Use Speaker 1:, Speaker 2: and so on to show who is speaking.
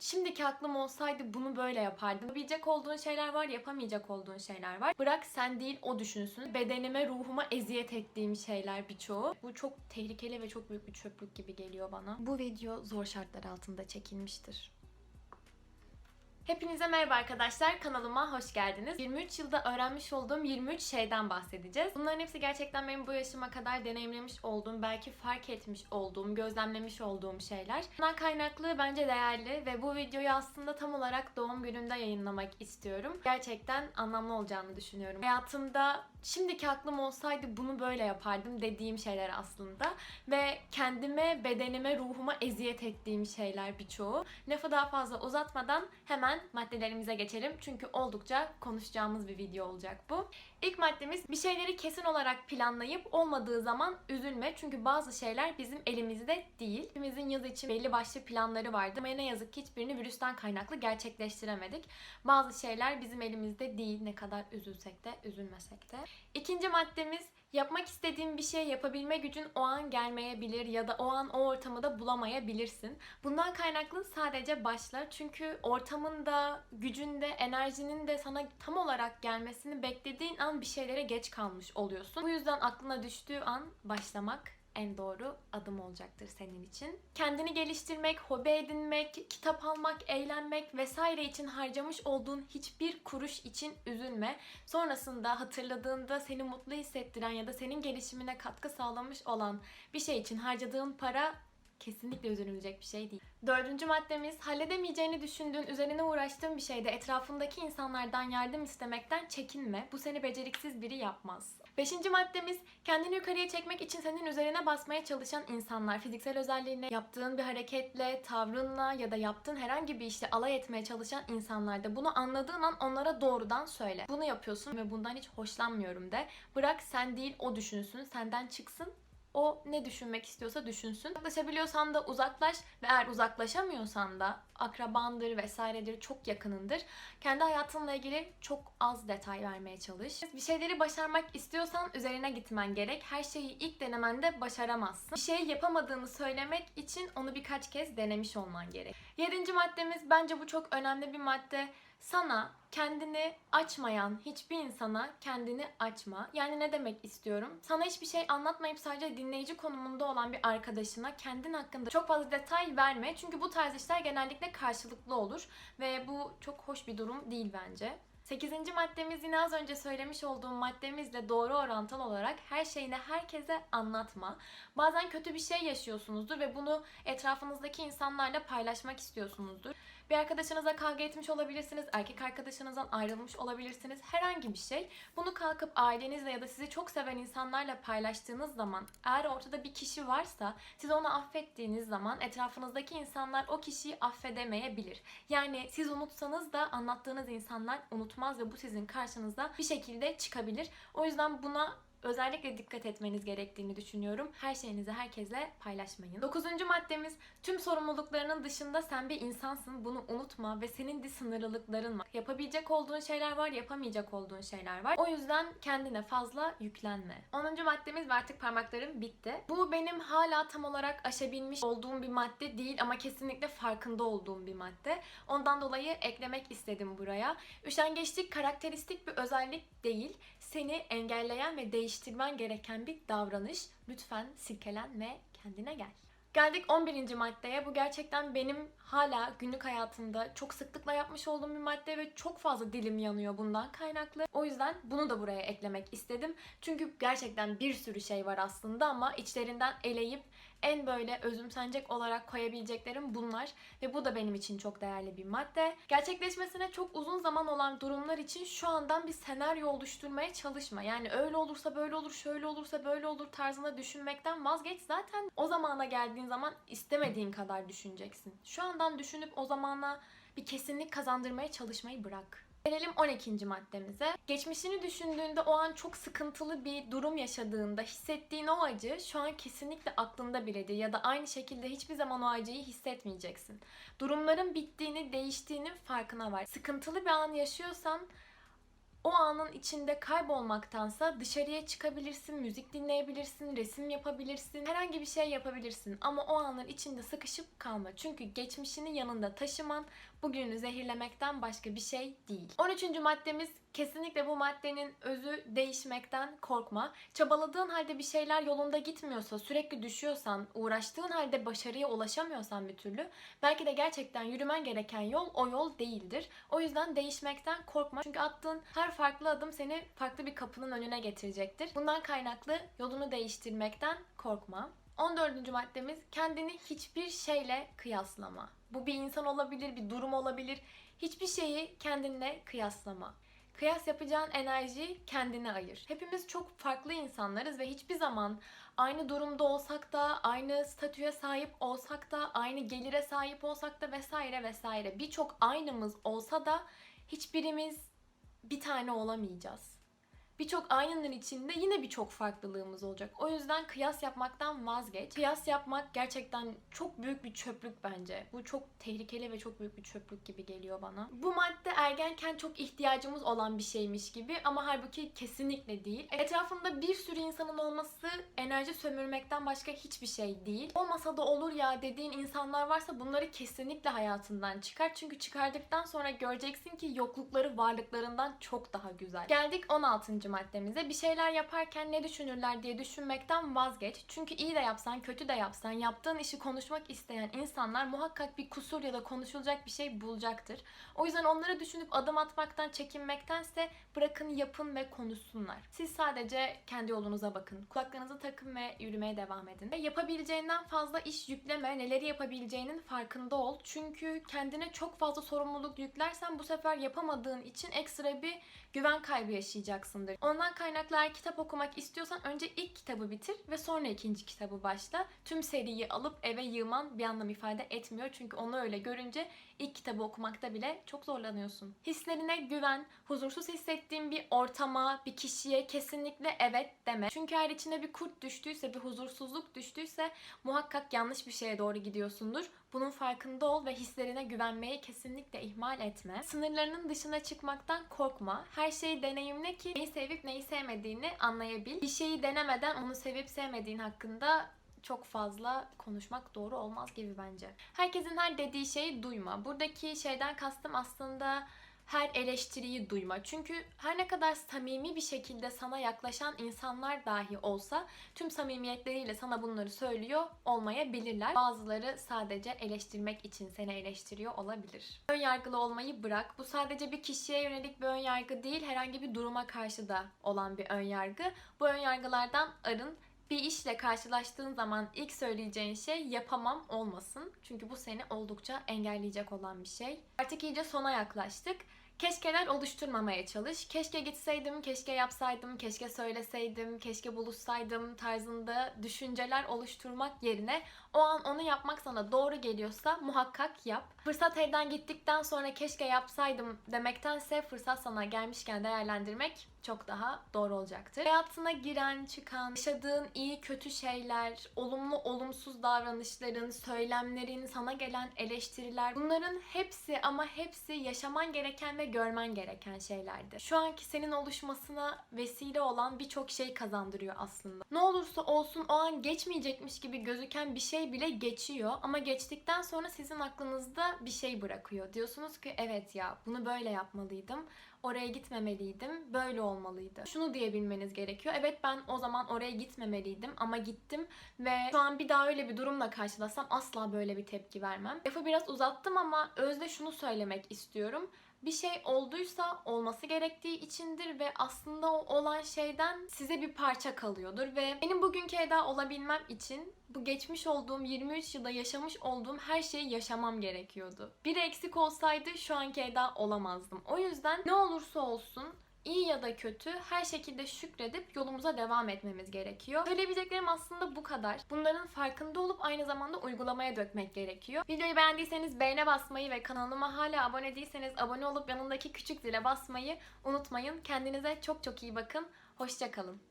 Speaker 1: Şimdiki aklım olsaydı bunu böyle yapardım. Yapabilecek olduğun şeyler var, yapamayacak olduğun şeyler var. Bırak sen değil o düşünsün. Bedenime, ruhuma eziyet ettiğim şeyler birçoğu. Bu çok tehlikeli ve çok büyük bir çöplük gibi geliyor bana. Bu video zor şartlar altında çekilmiştir. Hepinize merhaba arkadaşlar. Kanalıma hoş geldiniz. 23 yılda öğrenmiş olduğum 23 şeyden bahsedeceğiz. Bunların hepsi gerçekten benim bu yaşıma kadar deneyimlemiş olduğum, belki fark etmiş olduğum, gözlemlemiş olduğum şeyler. Bundan kaynaklı bence değerli ve bu videoyu aslında tam olarak doğum günümde yayınlamak istiyorum. Gerçekten anlamlı olacağını düşünüyorum. Hayatımda şimdiki aklım olsaydı bunu böyle yapardım dediğim şeyler aslında ve kendime, bedenime, ruhuma eziyet ettiğim şeyler birçoğu. Lafı daha fazla uzatmadan hemen maddelerimize geçelim. Çünkü oldukça konuşacağımız bir video olacak bu. İlk maddemiz bir şeyleri kesin olarak planlayıp olmadığı zaman üzülme. Çünkü bazı şeyler bizim elimizde değil. Hepimizin yaz için belli başlı planları vardı ama ne yazık ki hiçbirini virüsten kaynaklı gerçekleştiremedik. Bazı şeyler bizim elimizde değil ne kadar üzülsek de üzülmesek de. İkinci maddemiz yapmak istediğin bir şey yapabilme gücün o an gelmeyebilir ya da o an o ortamı da bulamayabilirsin. Bundan kaynaklı sadece başla. Çünkü ortamın da, gücün de, enerjinin de sana tam olarak gelmesini beklediğin an bir şeylere geç kalmış oluyorsun. Bu yüzden aklına düştüğü an başlamak en doğru adım olacaktır senin için. Kendini geliştirmek, hobi edinmek, kitap almak, eğlenmek vesaire için harcamış olduğun hiçbir kuruş için üzülme. Sonrasında hatırladığında seni mutlu hissettiren ya da senin gelişimine katkı sağlamış olan bir şey için harcadığın para kesinlikle üzülünecek bir şey değil. Dördüncü maddemiz halledemeyeceğini düşündüğün, üzerine uğraştığın bir şeyde etrafındaki insanlardan yardım istemekten çekinme. Bu seni beceriksiz biri yapmaz. Beşinci maddemiz kendini yukarıya çekmek için senin üzerine basmaya çalışan insanlar. Fiziksel özelliğine, yaptığın bir hareketle, tavrınla ya da yaptığın herhangi bir işle alay etmeye çalışan insanlarda bunu anladığın an onlara doğrudan söyle. Bunu yapıyorsun ve bundan hiç hoşlanmıyorum de. Bırak sen değil o düşünsün, senden çıksın o ne düşünmek istiyorsa düşünsün. Uzaklaşabiliyorsan da uzaklaş ve eğer uzaklaşamıyorsan da akrabandır vesairedir çok yakınındır. Kendi hayatınla ilgili çok az detay vermeye çalış. Bir şeyleri başarmak istiyorsan üzerine gitmen gerek. Her şeyi ilk denemende başaramazsın. Bir şey yapamadığını söylemek için onu birkaç kez denemiş olman gerek. Yedinci maddemiz bence bu çok önemli bir madde. Sana kendini açmayan hiçbir insana kendini açma. Yani ne demek istiyorum? Sana hiçbir şey anlatmayıp sadece dinleyici konumunda olan bir arkadaşına kendin hakkında çok fazla detay verme. Çünkü bu tarz işler genellikle karşılıklı olur ve bu çok hoş bir durum değil bence. 8. maddemiz yine az önce söylemiş olduğum maddemizle doğru orantılı olarak her şeyini herkese anlatma. Bazen kötü bir şey yaşıyorsunuzdur ve bunu etrafınızdaki insanlarla paylaşmak istiyorsunuzdur. Bir arkadaşınıza kavga etmiş olabilirsiniz, erkek arkadaşınızdan ayrılmış olabilirsiniz. Herhangi bir şey. Bunu kalkıp ailenizle ya da sizi çok seven insanlarla paylaştığınız zaman eğer ortada bir kişi varsa siz onu affettiğiniz zaman etrafınızdaki insanlar o kişiyi affedemeyebilir. Yani siz unutsanız da anlattığınız insanlar unutmaz ve bu sizin karşınıza bir şekilde çıkabilir. O yüzden buna özellikle dikkat etmeniz gerektiğini düşünüyorum. Her şeyinizi herkesle paylaşmayın. Dokuzuncu maddemiz tüm sorumluluklarının dışında sen bir insansın. Bunu unutma ve senin de sınırlılıkların var. Yapabilecek olduğun şeyler var, yapamayacak olduğun şeyler var. O yüzden kendine fazla yüklenme. Onuncu maddemiz ve artık parmaklarım bitti. Bu benim hala tam olarak aşabilmiş olduğum bir madde değil ama kesinlikle farkında olduğum bir madde. Ondan dolayı eklemek istedim buraya. Üşengeçlik karakteristik bir özellik değil. Seni engelleyen ve değiştirmen gereken bir davranış. Lütfen silkelen ve kendine gel. Geldik 11. maddeye. Bu gerçekten benim hala günlük hayatımda çok sıklıkla yapmış olduğum bir madde ve çok fazla dilim yanıyor bundan kaynaklı. O yüzden bunu da buraya eklemek istedim. Çünkü gerçekten bir sürü şey var aslında ama içlerinden eleyip en böyle özümsenecek olarak koyabileceklerim bunlar ve bu da benim için çok değerli bir madde. Gerçekleşmesine çok uzun zaman olan durumlar için şu andan bir senaryo oluşturmaya çalışma. Yani öyle olursa böyle olur, şöyle olursa böyle olur tarzında düşünmekten vazgeç. Zaten o zamana geldiğin zaman istemediğin kadar düşüneceksin. Şu andan düşünüp o zamana bir kesinlik kazandırmaya çalışmayı bırak. Gelelim 12. maddemize. Geçmişini düşündüğünde o an çok sıkıntılı bir durum yaşadığında hissettiğin o acı şu an kesinlikle aklında biledir ya da aynı şekilde hiçbir zaman o acıyı o anın içinde kaybolmaktansa dışarıya çıkabilirsin, müzik dinleyebilirsin, resim yapabilirsin, herhangi bir şey yapabilirsin. Ama o anın içinde sıkışıp kalma. Çünkü geçmişini yanında taşıman bugününü zehirlemekten başka bir şey değil. 13. maddemiz kesinlikle bu maddenin özü değişmekten korkma. Çabaladığın halde bir şeyler yolunda gitmiyorsa, sürekli düşüyorsan, uğraştığın halde başarıya ulaşamıyorsan bir türlü belki de gerçekten yürümen gereken yol o yol değildir. O yüzden değişmekten korkma. Çünkü attığın her farklı adım seni farklı bir kapının önüne getirecektir. Bundan kaynaklı yolunu değiştirmekten korkma. 14. maddemiz kendini hiçbir şeyle kıyaslama. Bu bir insan olabilir, bir durum olabilir. Hiçbir şeyi kendinle kıyaslama. Kıyas yapacağın enerjiyi kendine ayır. Hepimiz çok farklı insanlarız ve hiçbir zaman aynı durumda olsak da, aynı statüye sahip olsak da, aynı gelire sahip olsak da vesaire vesaire. Birçok aynımız olsa da hiçbirimiz bir tane olamayacağız. Birçok aynanın içinde yine birçok farklılığımız olacak. O yüzden kıyas yapmaktan vazgeç. Kıyas yapmak gerçekten çok büyük bir çöplük bence. Bu çok tehlikeli ve çok büyük bir çöplük gibi geliyor bana. Bu madde ergenken çok ihtiyacımız olan bir şeymiş gibi ama halbuki kesinlikle değil. Etrafında bir sürü insanın olması enerji sömürmekten başka hiçbir şey değil. Olmasa da olur ya dediğin insanlar varsa bunları kesinlikle hayatından çıkar. Çünkü çıkardıktan sonra göreceksin ki yoklukları varlıklarından çok daha güzel. Geldik 16 maddemize. Bir şeyler yaparken ne düşünürler diye düşünmekten vazgeç. Çünkü iyi de yapsan, kötü de yapsan, yaptığın işi konuşmak isteyen insanlar muhakkak bir kusur ya da konuşulacak bir şey bulacaktır. O yüzden onları düşünüp adım atmaktan çekinmektense bırakın yapın ve konuşsunlar. Siz sadece kendi yolunuza bakın. Kulaklarınızı takın ve yürümeye devam edin. Ve yapabileceğinden fazla iş yükleme, neleri yapabileceğinin farkında ol. Çünkü kendine çok fazla sorumluluk yüklersen bu sefer yapamadığın için ekstra bir güven kaybı yaşayacaksındır. Ondan kaynaklı eğer kitap okumak istiyorsan önce ilk kitabı bitir ve sonra ikinci kitabı başla. Tüm seriyi alıp eve yığman bir anlam ifade etmiyor. Çünkü onu öyle görünce ilk kitabı okumakta bile çok zorlanıyorsun. Hislerine güven, huzursuz hissettiğin bir ortama, bir kişiye kesinlikle evet deme. Çünkü eğer içine bir kurt düştüyse, bir huzursuzluk düştüyse muhakkak yanlış bir şeye doğru gidiyorsundur. Bunun farkında ol ve hislerine güvenmeyi kesinlikle ihmal etme. Sınırlarının dışına çıkmaktan korkma. Her şeyi deneyimle ki neyi sevip neyi sevmediğini anlayabil. Bir şeyi denemeden onu sevip sevmediğin hakkında çok fazla konuşmak doğru olmaz gibi bence. Herkesin her dediği şeyi duyma. Buradaki şeyden kastım aslında her eleştiriyi duyma. Çünkü her ne kadar samimi bir şekilde sana yaklaşan insanlar dahi olsa tüm samimiyetleriyle sana bunları söylüyor olmayabilirler. Bazıları sadece eleştirmek için seni eleştiriyor olabilir. Ön yargılı olmayı bırak. Bu sadece bir kişiye yönelik bir ön yargı değil, herhangi bir duruma karşı da olan bir ön yargı. Bu ön yargılardan arın bir işle karşılaştığın zaman ilk söyleyeceğin şey yapamam olmasın. Çünkü bu seni oldukça engelleyecek olan bir şey. Artık iyice sona yaklaştık. Keşkeler oluşturmamaya çalış. Keşke gitseydim, keşke yapsaydım, keşke söyleseydim, keşke buluşsaydım tarzında düşünceler oluşturmak yerine o an onu yapmak sana doğru geliyorsa muhakkak yap. Fırsat elden gittikten sonra keşke yapsaydım demektense fırsat sana gelmişken değerlendirmek çok daha doğru olacaktır. Hayatına giren, çıkan, yaşadığın iyi kötü şeyler, olumlu olumsuz davranışların, söylemlerin, sana gelen eleştiriler bunların hepsi ama hepsi yaşaman gereken ve görmen gereken şeylerdir. Şu anki senin oluşmasına vesile olan birçok şey kazandırıyor aslında. Ne olursa olsun o an geçmeyecekmiş gibi gözüken bir şey bile geçiyor ama geçtikten sonra sizin aklınızda bir şey bırakıyor. Diyorsunuz ki evet ya bunu böyle yapmalıydım oraya gitmemeliydim, böyle olmalıydı. Şunu diyebilmeniz gerekiyor. Evet ben o zaman oraya gitmemeliydim ama gittim ve şu an bir daha öyle bir durumla karşılasam asla böyle bir tepki vermem. Lafı biraz uzattım ama özde şunu söylemek istiyorum bir şey olduysa olması gerektiği içindir ve aslında o olan şeyden size bir parça kalıyordur ve benim bugünkü Eda olabilmem için bu geçmiş olduğum 23 yılda yaşamış olduğum her şeyi yaşamam gerekiyordu. Bir eksik olsaydı şu anki Eda olamazdım. O yüzden ne olursa olsun iyi ya da kötü her şekilde şükredip yolumuza devam etmemiz gerekiyor. Söyleyebileceklerim aslında bu kadar. Bunların farkında olup aynı zamanda uygulamaya dökmek gerekiyor. Videoyu beğendiyseniz beğene basmayı ve kanalıma hala abone değilseniz abone olup yanındaki küçük zile basmayı unutmayın. Kendinize çok çok iyi bakın. Hoşçakalın.